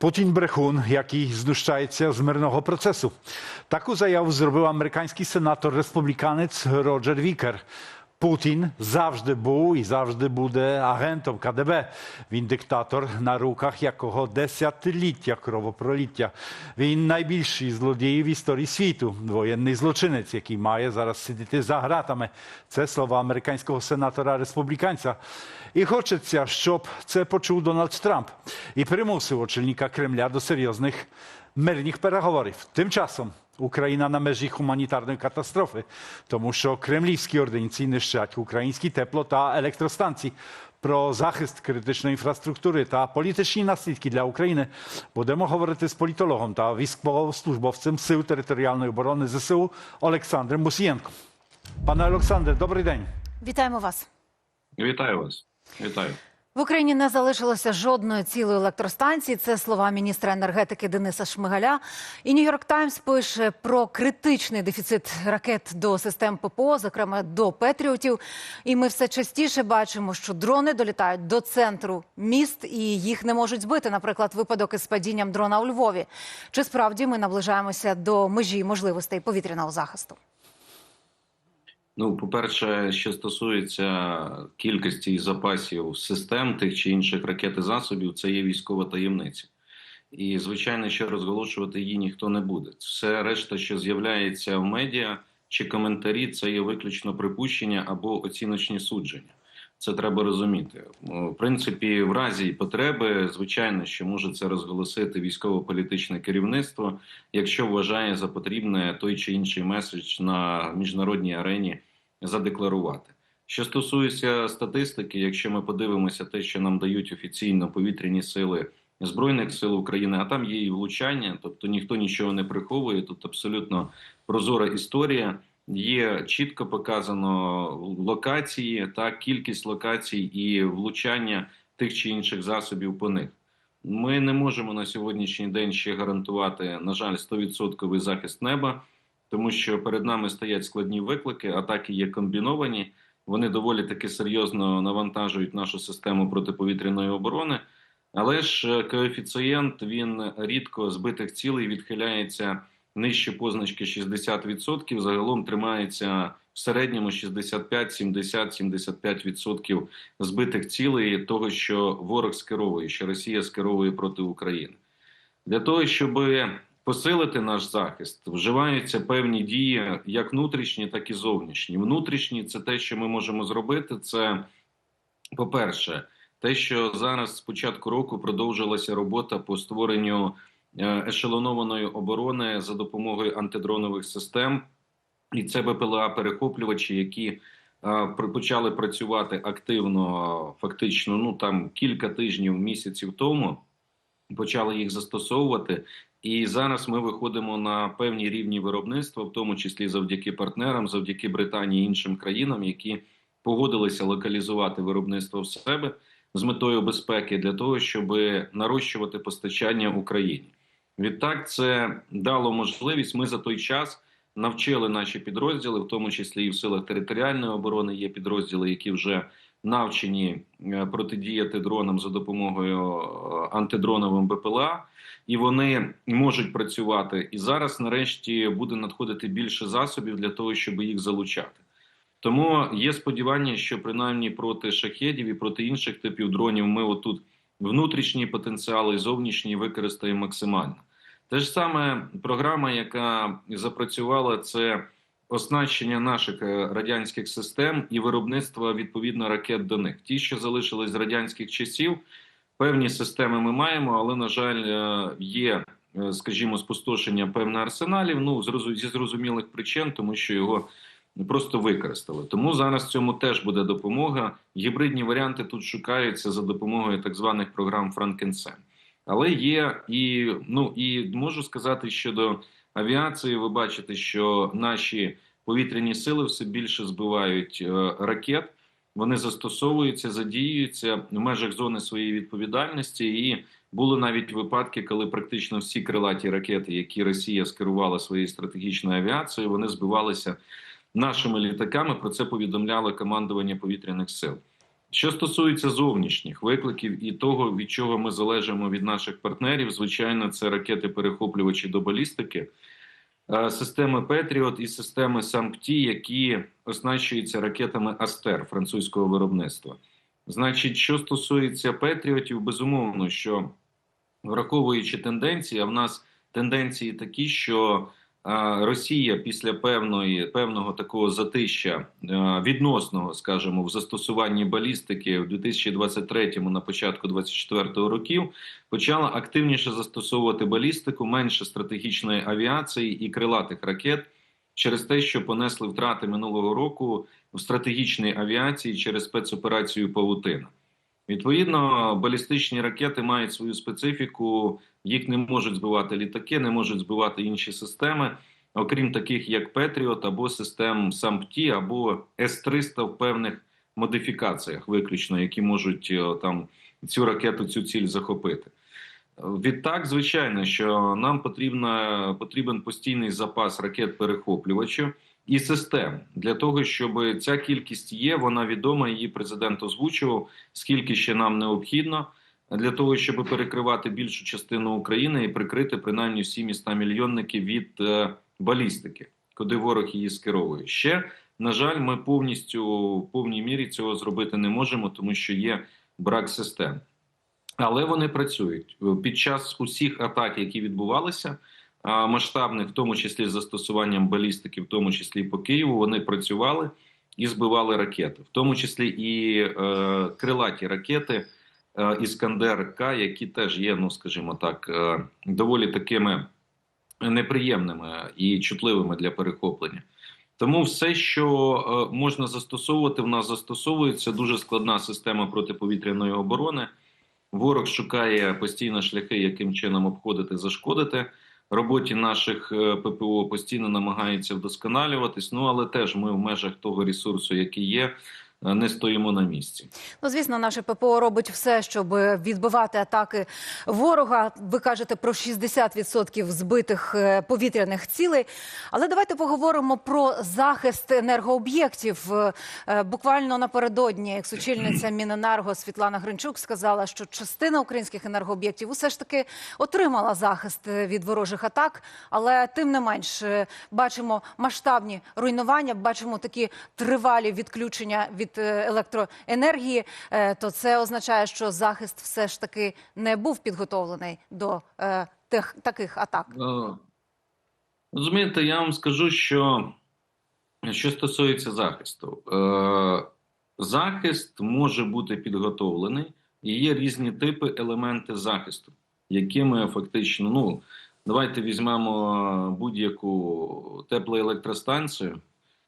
Путін брехун, який знущається з мирного процесу. Таку заяву зробив американський сенатор республіканець Роджер Вікер. Путін завжди був і завжди буде агентом КДБ. Він диктатор, на руках якого десятиліття кровопроліття. Він найбільший злодій в історії світу, воєнний злочинець, який має зараз сидіти за гратами. Це слова американського сенатора республіканця. І хочеться, щоб це почув Дональд Трамп і примусив очільника Кремля до серйозних мирних переговорів. Тим часом Україна на межі гуманітарної катастрофи, тому що кремлівські ординці нищать українські тепло та електростанції. Про захист критичної інфраструктури та політичні наслідки для України будемо говорити з політологом та військовослужбовцем Сил територіальної оборони ЗСУ Олександром Мусієнком. Пане Олександре, добрий день. Вітаємо вас. Вітаю вас. Вітаю. В Україні не залишилося жодної цілої електростанції. Це слова міністра енергетики Дениса Шмигаля. І Нью-Йорк Таймс пише про критичний дефіцит ракет до систем ППО, зокрема до Петріотів. І ми все частіше бачимо, що дрони долітають до центру міст і їх не можуть збити. Наприклад, випадок із падінням дрона у Львові. Чи справді ми наближаємося до межі можливостей повітряного захисту? Ну, по-перше, що стосується кількості і запасів систем тих чи інших ракет і засобів, це є військова таємниця. І, звичайно, що розголошувати її ніхто не буде. Все решта, що з'являється в медіа чи коментарі, це є виключно припущення або оціночні судження. Це треба розуміти. В принципі, в разі потреби, звичайно, що може це розголосити військово-політичне керівництво, якщо вважає за потрібне той чи інший меседж на міжнародній арені задекларувати. Що стосується статистики, якщо ми подивимося те, що нам дають офіційно повітряні сили збройних сил України, а там є і влучання, тобто ніхто нічого не приховує. Тут абсолютно прозора історія. Є чітко показано локації та кількість локацій і влучання тих чи інших засобів по них. Ми не можемо на сьогоднішній день ще гарантувати, на жаль, 100% захист неба, тому що перед нами стоять складні виклики, атаки є комбіновані. Вони доволі таки серйозно навантажують нашу систему протиповітряної оборони. Але ж коефіцієнт він рідко збитих цілей відхиляється нижче позначки 60%, загалом тримається в середньому 65, 70, 75% збитих цілей того, що ворог скеровує, що Росія скеровує проти України. Для того, щоб посилити наш захист, вживаються певні дії, як внутрішні, так і зовнішні. Внутрішні це те, що ми можемо зробити. Це, по-перше, те, що зараз з початку року продовжилася робота по створенню ешелонованої оборони за допомогою антидронових систем, і це БПЛА перехоплювачі, які почали працювати активно, фактично, ну там кілька тижнів, місяців тому. Почали їх застосовувати, і зараз ми виходимо на певні рівні виробництва, в тому числі завдяки партнерам, завдяки Британії і іншим країнам, які погодилися локалізувати виробництво в себе з метою безпеки для того, щоб нарощувати постачання Україні. Відтак, це дало можливість. Ми за той час навчили наші підрозділи, в тому числі і в силах територіальної оборони. Є підрозділи, які вже навчені протидіяти дронам за допомогою антидроновим БПЛА, і вони можуть працювати. І зараз, нарешті, буде надходити більше засобів для того, щоб їх залучати. Тому є сподівання, що принаймні проти шахедів і проти інших типів дронів ми отут внутрішній потенціал і зовнішній використаємо максимально. Те ж саме програма, яка запрацювала, це оснащення наших радянських систем і виробництво відповідно ракет до них. Ті, що залишились з радянських часів, певні системи ми маємо, але на жаль, є, скажімо, спустошення певних арсеналів. Ну зі зрозумілих причин, тому що його просто використали. Тому зараз цьому теж буде допомога. Гібридні варіанти тут шукаються за допомогою так званих програм Франкенсен. Але є і ну і можу сказати щодо авіації. Ви бачите, що наші повітряні сили все більше збивають е, ракет. Вони застосовуються, задіюються в межах зони своєї відповідальності. І були навіть випадки, коли практично всі крилаті ракети, які Росія скерувала своєю стратегічною авіацією, вони збивалися нашими літаками. Про це повідомляло командування повітряних сил. Що стосується зовнішніх викликів і того, від чого ми залежимо від наших партнерів, звичайно, це ракети-перехоплювачі до балістики, системи Петріот і системи САМПТІ, які оснащуються ракетами Астер французького виробництва. Значить, що стосується Петріотів, безумовно, що враховуючи тенденції, а в нас тенденції такі, що Росія після певної певного такого затища відносного, скажімо, в застосуванні балістики в 2023 на початку 2024 років почала активніше застосовувати балістику, менше стратегічної авіації і крилатих ракет через те, що понесли втрати минулого року в стратегічній авіації через спецоперацію Павутина. Відповідно, балістичні ракети мають свою специфіку, їх не можуть збивати літаки, не можуть збивати інші системи, окрім таких як Петріот або систем САМПТІ, або С-300 в певних модифікаціях, виключно, які можуть е, там цю ракету, цю ціль захопити. Відтак, звичайно, що нам потрібна, потрібен постійний запас ракет-перехоплювачів і систем для того, щоб ця кількість є, вона відома. Її президент озвучував, скільки ще нам необхідно для того, щоб перекривати більшу частину України і прикрити принаймні всі міста мільйонники від е, балістики, куди ворог її скеровує. Ще на жаль, ми повністю в повній мірі цього зробити не можемо, тому що є брак систем. Але вони працюють під час усіх атак, які відбувалися масштабних, в тому числі з застосуванням балістики, в тому числі по Києву, вони працювали і збивали ракети, в тому числі і е, крилаті ракети е, Іскандер К, які теж є, ну скажімо так, е, доволі такими неприємними і чутливими для перехоплення. Тому все, що е, можна застосовувати, в нас застосовується дуже складна система протиповітряної оборони. Ворог шукає постійно шляхи, яким чином обходити, зашкодити. Роботі наших е, ППО постійно намагається вдосконалюватись. Ну але теж ми в межах того ресурсу, який є, не стоїмо на місці. Ну, звісно, наше ППО робить все, щоб відбивати атаки ворога. Ви кажете про 60% збитих е, повітряних цілей. Але давайте поговоримо про захист енергооб'єктів. Е, е, Буквально напередодні екс-очільниця Міненерго Світлана Гринчук сказала, що частина українських енергооб'єктів усе ж таки отримала захист е, від ворожих атак. Але тим не менш е, бачимо масштабні руйнування, бачимо такі тривалі відключення від е, електроенергії. Е, То це означає, що захист все ж таки не був підготовлений до е, тих таких атак. Розумієте, я вам скажу, що що стосується захисту, захист може бути підготовлений, і є різні типи елементи захисту, якими фактично, ну давайте візьмемо будь-яку теплоелектростанцію,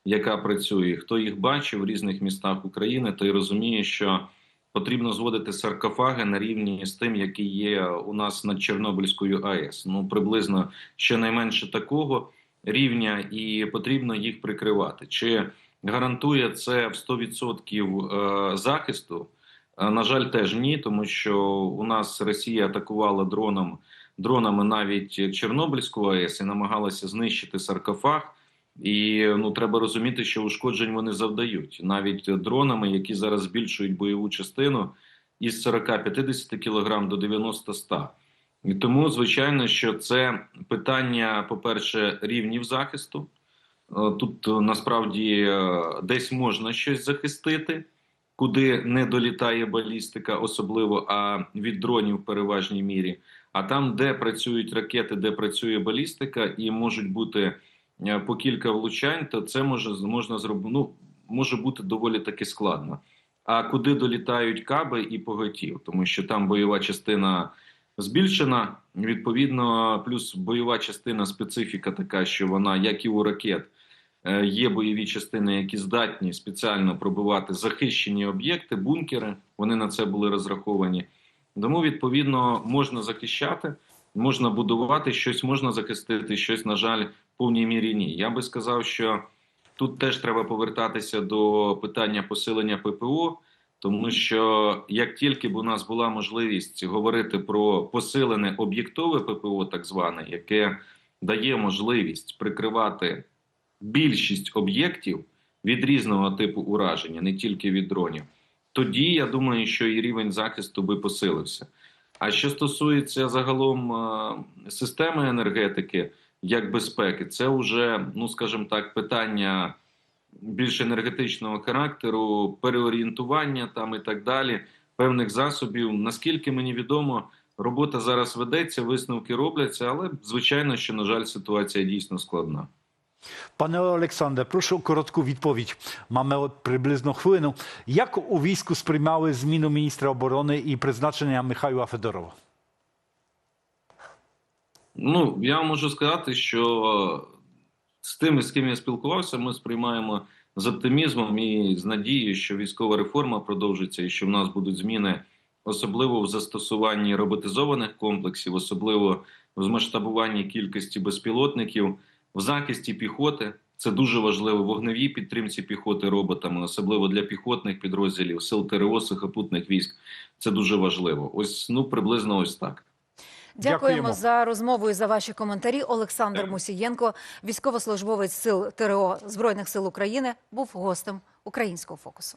яка працює. Хто їх бачив в різних містах України, той розуміє, що потрібно зводити саркофаги на рівні з тим, які є у нас над Чорнобильською АЕС. Ну приблизно щонайменше такого рівня, і потрібно їх прикривати. Чи гарантує це в 100% е, захисту? Е, На жаль, теж ні, тому що у нас Росія атакувала дроном дронами навіть Чорнобильську АЕС і намагалася знищити саркофаг. І ну треба розуміти, що ушкоджень вони завдають навіть дронами, які зараз збільшують бойову частину із 40-50 кг до 90-100. І тому, звичайно, що це питання, по-перше, рівнів захисту. Е, Тут е, насправді е, десь можна щось захистити, куди не долітає балістика, особливо а від дронів в переважній мірі. А там, де працюють ракети, де працює балістика, і можуть бути по кілька влучань, то це може можна зробити. Ну може бути доволі таки складно. А куди долітають каби і поготів, тому що там бойова частина збільшена. Відповідно, плюс бойова частина специфіка така, що вона, як і у ракет, е, є бойові частини, які здатні спеціально пробивати захищені об'єкти, бункери. Вони на це були розраховані. Тому, відповідно, можна захищати, можна будувати щось, можна захистити, щось, на жаль, повній мірі ні. Я би сказав, що тут теж треба повертатися до питання посилення ППО. Тому що як тільки б у нас була можливість говорити про посилене об'єктове ППО, так зване, яке дає можливість прикривати більшість об'єктів від різного типу ураження, не тільки від дронів, тоді я думаю, що і рівень захисту би посилився. А що стосується загалом е, системи енергетики як безпеки, це вже, ну скажімо так, питання більш енергетичного характеру, переорієнтування там і так далі, певних засобів. Наскільки мені відомо, робота зараз ведеться, висновки робляться, але звичайно, що на жаль, ситуація дійсно складна. Пане Олександре, прошу коротку відповідь. Mamy от приблизно хвилину. Як у війську сприймали зміну міністра оборони і призначення Михайла Федорова? Ну, я можу сказати, що з тими, з ким я спілкувався, ми сприймаємо з оптимізмом і з надією, що військова реформа продовжиться і що в нас будуть зміни, особливо в застосуванні роботизованих комплексів, особливо в змасштабуванні кількості безпілотників, в захисті піхоти. Це дуже важливо вогневій підтримці піхоти роботами, особливо для піхотних підрозділів, сил ТРО, сухопутних військ. Це дуже важливо. Ось ну приблизно ось так. Дякуємо, Дякуємо. за розмову і за ваші коментарі. Олександр Мусієнко, військовослужбовець сил ТРО Збройних сил України, був гостем українського фокусу.